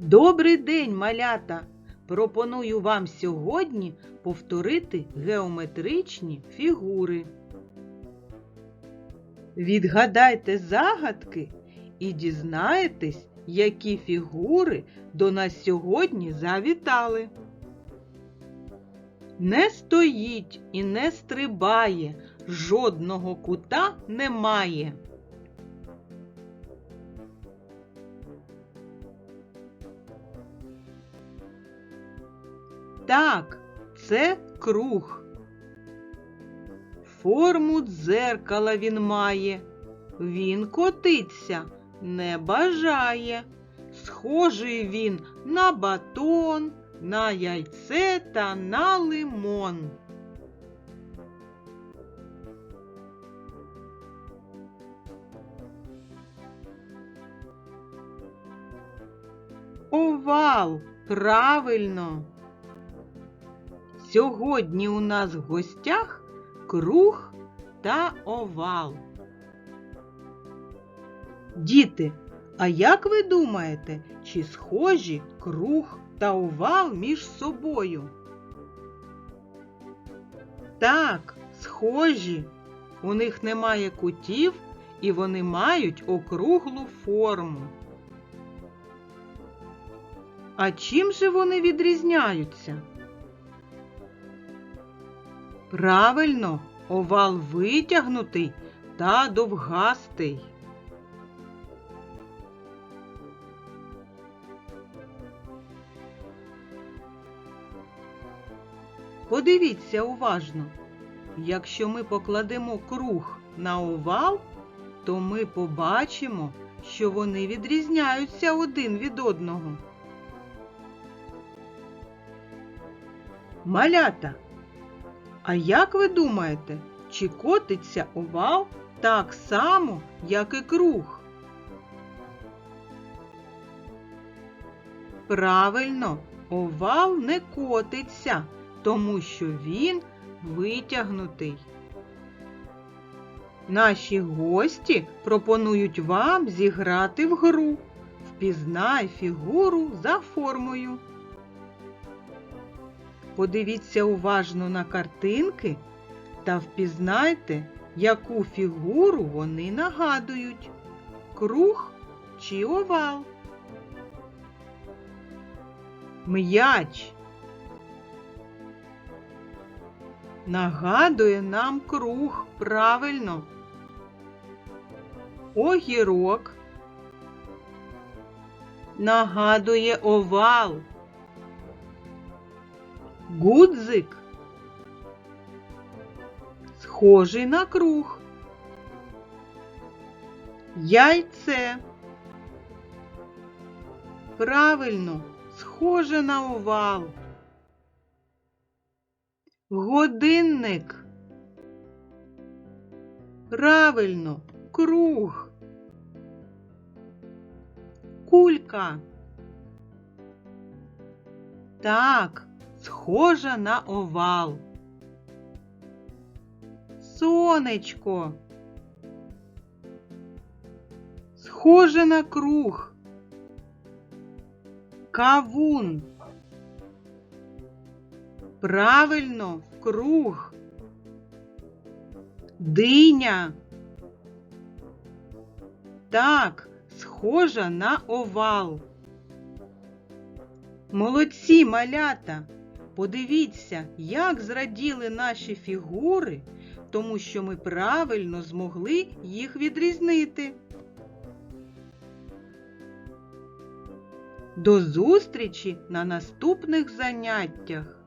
Добрий день, малята! Пропоную вам сьогодні повторити геометричні фігури. Відгадайте загадки і дізнаєтесь, які фігури до нас сьогодні завітали. Не стоїть і не стрибає, жодного кута немає. Так, це круг. Форму дзеркала він має. Він котиться не бажає. Схожий він на батон, на яйце та на лимон. Овал, правильно. Сьогодні у нас в гостях круг та овал. Діти, а як ви думаєте, чи схожі круг та овал між собою? Так, схожі. У них немає кутів і вони мають округлу форму. А чим же вони відрізняються? Правильно, овал витягнутий та довгастий. Подивіться уважно. Якщо ми покладемо круг на овал, то ми побачимо, що вони відрізняються один від одного. Малята, а як ви думаєте, чи котиться овал так само, як і круг? Правильно, овал не котиться, тому що він витягнутий. Наші гості пропонують вам зіграти в гру. Впізнай фігуру за формою. Подивіться уважно на картинки та впізнайте, яку фігуру вони нагадують круг чи овал. М'яч нагадує нам круг правильно. Огірок нагадує овал. Гудзик схожий на круг. Яйце. Правильно, схоже на овал. Годинник. Правильно, круг. Кулька. Так, схожа на овал. Сонечко. Схоже на круг. Кавун. Правильно, круг. Диня. Так, схожа на овал. Молодці малята! Подивіться, як зраділи наші фігури, тому що ми правильно змогли їх відрізнити. До зустрічі на наступних заняттях!